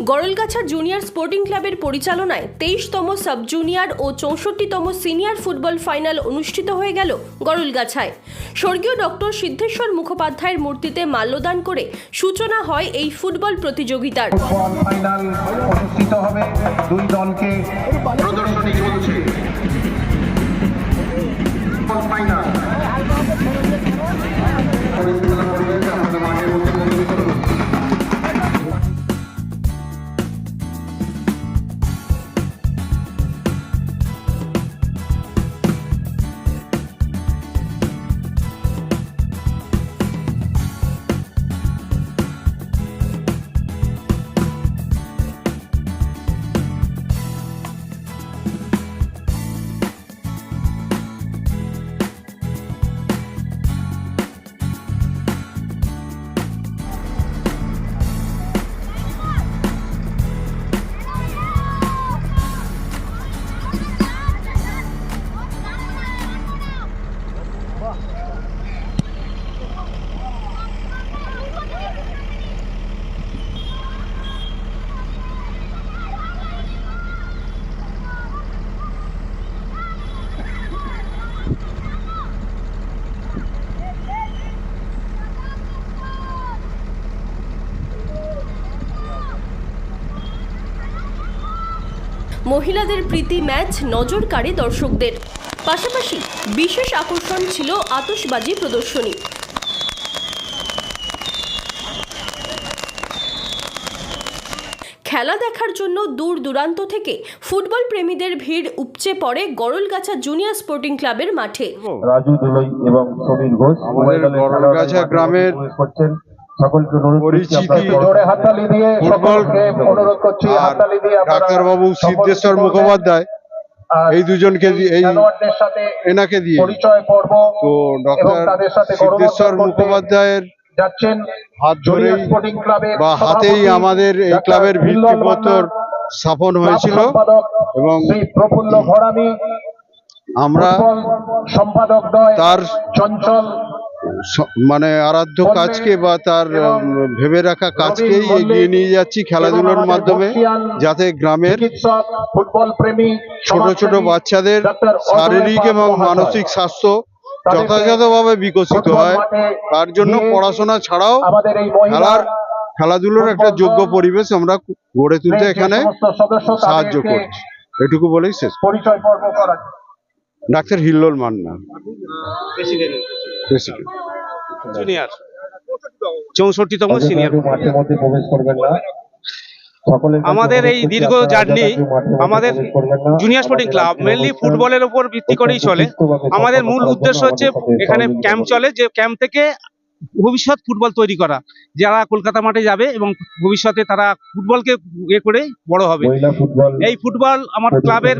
Garalgachha junior sporting ক্লাবের পরিচালনায় তেইশতম সাব জুনিয়র ও চৌষট্টিতম সিনিয়র ফুটবল ফাইনাল অনুষ্ঠিত হয়ে গেল গড়লগাছায় স্বর্গীয় ডক্টর সিদ্ধেশ্বর মুখোপাধ্যায়ের মূর্তিতে মাল্যদান করে সূচনা হয় এই ফুটবল প্রতিযোগিতার। ফাইনাল অনুষ্ঠিত হবে দুই দলকে প্রদর্শনী চলছে। ফাইনাল। মহিলাদের প্রীতি ম্যাচ নজর কাড়ে দর্শকদের। পাশাপাশি বিশেষ আকর্ষণ ছিল আতশবাজি প্রদর্শনী। খেলা দেখার জন্য দূর দূরান্ত থেকে ফুটবল প্রেমীদের ভিড় উপচে পড়ে গড়লগাছা জুনিয়র স্পোর্টিং ক্লাবের মাঠে। রাজু দোলই এবং সমীর ঘোষ আমাদের খেলোয়াড়রা গ্রামের সকলকে অনুরোধ করছি পরিচিতি আপনারা জোরে হাততালি দিয়ে ফুটবল সকলকে অনুরোধ করছি আর হাততালি দিয়ে আপনারা ডাক্তারবাবু সিদ্ধেশ্বর মুখোপাধ্যায় এই দুজনকে এই এনাকে দিয়ে। পরিচয় পর্ব তো ডক্টর সিদ্ধেশ্বর মুখোপাধ্যায়ের যাচ্ছেন হাত ধরেই বা হাতেই আমাদের এই ক্লাবের বিল্লাল ভিত্তিপত্তর স্থাপন হয়েছিল এবং প্রফুল্ল ঘরামি আমরা সম্পাদক দয় তার চঞ্চল মানে আরাধ্য কাজকে বা তার ভেবে রাখা কাজকেই এগিয়ে নিয়ে যাচ্ছি খেলাধুলার মাধ্যমে যাতে গ্রামের ফুটবল প্রেমী ছোট ছোট বাচ্চাদের শারীরিক এবং মানসিক স্বাস্থ্য যথাযথভাবে বিকশিত হয়। তার জন্য পড়াশোনা ছাড়াও আমাদের এই মহিলা খেলার খেলাধুলোর একটা যোগ্য পরিবেশ আমরা গড়ে তুলতে এখানে সাহায্য করছি। এটুকু বলেই শেষ। পরিচয় পর্ব করা doctor Hillol Manna. President junior চৌষট্টিতম senior মাঠের মধ্যে প্রবেশ করবেন না। আমাদের এই দীর্ঘ জার্নি আমাদের জুনিয়র স্পোর্টিং ক্লাব মেনলি ফুটবলের উপর ভিত্তি করেই চলে। আমাদের মূল উদ্দেশ্য হচ্ছে এখানে ক্যাম্প চলে যে ক্যাম্প থেকে ভবিষ্যৎ ফুটবল তৈরি করা। যারা কলকাতা মাঠে যাবে এবং ভবিষ্যতে তারা ফুটবলকে ইয়ে করে বড় হবে। এই ফুটবল আমার ক্লাবের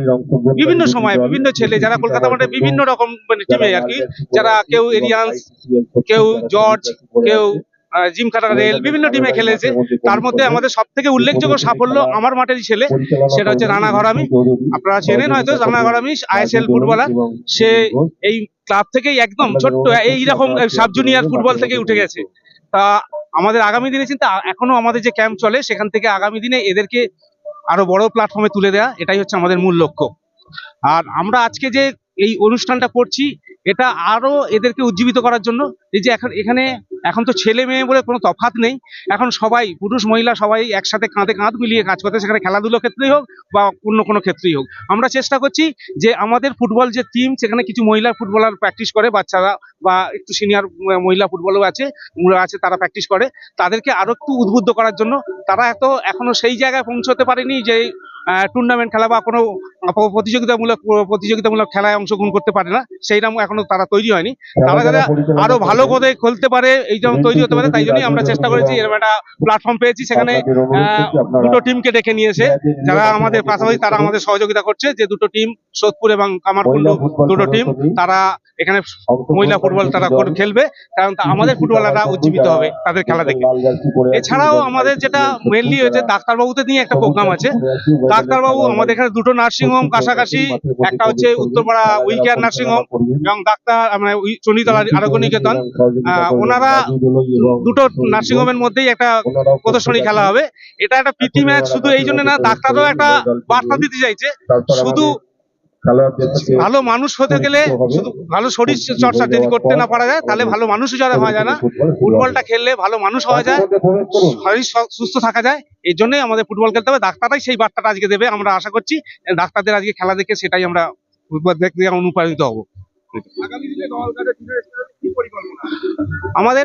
বিভিন্ন সময় বিভিন্ন ছেলে যারা কলকাতা মাঠে বিভিন্ন রকম মানে টিমে আর কি যারা কেউ এরিয়ান্স কেউ জর্জ কেউ আহ, জিমখানা রেল বিভিন্ন টিমে খেলেছে। তার মধ্যে আমাদের সব থেকে উল্লেখযোগ্য সাফল্য আমার মাঠেরই ছেলে সেটা হচ্ছে রানা ঘরামি। আপনারা চেনেন হয়তো রানা ঘরামি আইএসএল ফুটবলার। সে এই ক্লাব থেকেই একদম ছোট্ট এইরকম সাব জুনিয়র ফুটবল থেকে উঠে গেছে। তা আমাদের আগামী দিনে চিন্তা এখনও আমাদের যে ক্যাম্প চলে সেখান থেকে আগামী দিনে এদেরকে আরও বড় প্ল্যাটফর্মে তুলে দেওয়া এটাই হচ্ছে আমাদের মূল লক্ষ্য। আর আমরা আজকে যে এই অনুষ্ঠানটা করছি এটা আরও এদেরকে উজ্জীবিত করার জন্য। এই যে এখন, এখানে এখন তো ছেলে মেয়ে বলে কোনো তফাৎ নেই। এখন সবাই, পুরুষ, মহিলা সবাই একসাথে কাঁধে কাঁধ মিলিয়ে কাজ করতে, সেখানে খেলাধুলো ক্ষেত্রেই হোক বা অন্য কোনো ক্ষেত্রেই হোক। আমরা চেষ্টা করছি যে আমাদের ফুটবল যে টিম সেখানে কিছু মহিলা ফুটবলার প্র্যাকটিস করে, বাচ্চারা বা একটু সিনিয়র মহিলা ফুটবলও আছে আছে, তারা প্র্যাকটিস করে। তাদেরকে আরও একটু উদ্বুদ্ধ করার জন্য। তারা এত এখনও সেই জায়গায় পৌঁছতে পারেনি যে টুর্নামেন্ট খেলা বা কোনো প্রতিযোগিতামূলক প্রতিযোগিতামূলক খেলায় অংশগ্রহণ করতে পারে না। সেইরকম এখনও তারা তৈরি হয়নি। তারা যাতে আরও ভালো করে খেলতে পারে এই যেমন তৈরি হতে পারে তাই জন্যই আমরা চেষ্টা করেছি এরকম একটা প্ল্যাটফর্ম পেয়েছি সেখানে দুটো টিমকে ডেকে নিয়েছে। যারা আমাদের পাশাপাশি তারা আমাদের সহযোগিতা করছে যে দুটো টিম সোদপুর এবং কামারকুন্ডু দুটো টিম তারা এখানে মহিলা ফুটবল তারা খেলবে কারণ আমাদের ফুটবলাররা উজ্জীবিত হবে তাদের খেলা দেখে। এছাড়াও আমাদের যেটা মেনলি হয়েছে ডাক্তারবাবুতে নিয়ে একটা প্রোগ্রাম আছে। ডাক্তারবাবু আমাদের এখানে দুটো নার্সিং হোম কাছাকাছি একটা হচ্ছে উত্তরপাড়া উইকেয়ার নার্সিং হোম এবং ডাক্তার মানে চণ্ডীতলা আরোগ্য নিকেতন আহ, ওনারা দুটো নার্সিং হোমের মধ্যেই একটা প্রদর্শনী খেলা হবে। এটা একটা প্রীতি ম্যাচ শুধু এই জন্য না ডাক্তারও একটা বার্তা দিতে চাইছে। শুধু ভালো মানুষ হতে গেলে শুধু ভালো শরীর চর্চা যদি করতে না পারা যায় তাহলে ভালো মানুষও যারা হওয়া যায় না ফুটবলটা খেললে ভালো মানুষ হওয়া যায়। শরীর সুস্থ থাকা যায়। এই জন্যই আমাদের ফুটবল খেলতে হবে। ডাক্তাররাই সেই বার্তাটা আজকে দেবে আমরা আশা করছি। ডাক্তারদের আজকে খেলা দেখে সেটাই আমরা ফুটবল দেখতে অনুপ্রাণিত হব। আমাদের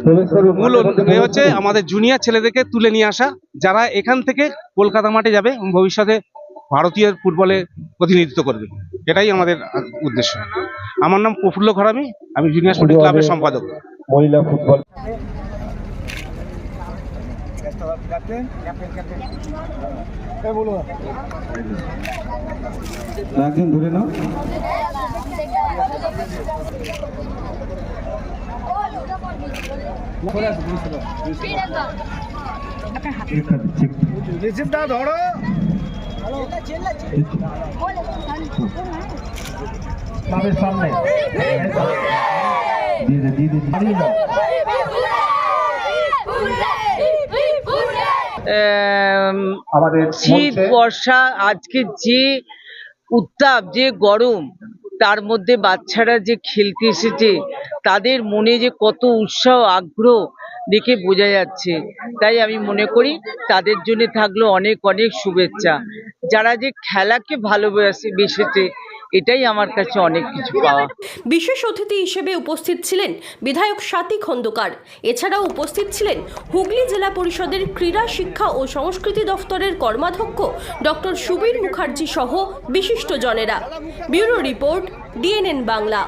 মূল এ হচ্ছে আমাদের জুনিয়র ছেলেদেরকে তুলে নিয়ে আসা। যারা এখান থেকে কলকাতা মাঠে যাবে এবং ভবিষ্যতে ভারতীয় ফুটবলে প্রতিনিধিত্ব করবে। এটাই আমাদের উদ্দেশ্য। আমার নাম প্রফুল্ল ঘরামি আমি জুনিয়র স্পোর্টিং ক্লাবের সম্পাদক। মহিলা ফুটবল। একজন ধরে নাও। সামনে। দিয়ে দে দিয়ে দে দিয়ে দাও আম, আমাদের শীত বর্ষা আজকে যে উত্তাপ যে গরম তার মধ্যে বাচ্চারা যে খেলতে এসেছে তাদের মনে যে কত উৎসাহ আগ্রহ দেখে বোঝা যাচ্ছে। তাই আমি মনে করি তাদের জন্য থাকল অনেক অনেক শুভেচ্ছা। যারা যে খেলাকে ভালোবাসে বেসেছে এটাই আমার কাছে অনেক কিছু পাওয়া। বিশেষ অতিথি হিসেবে উপস্থিত ছিলেন বিধায়ক স্বাতী খন্দকার। এছাড়াও উপস্থিত ছিলেন হুগলি জেলা পরিষদের ক্রীড়া, শিক্ষা ও সংস্কৃতি দফতরের কর্মাধ্যক্ষ ডক্টর সুবীর মুখার্জি সহ বিশিষ্ট জনেরা ব্যুরো রিপোর্ট, ডিএনএন বাংলা।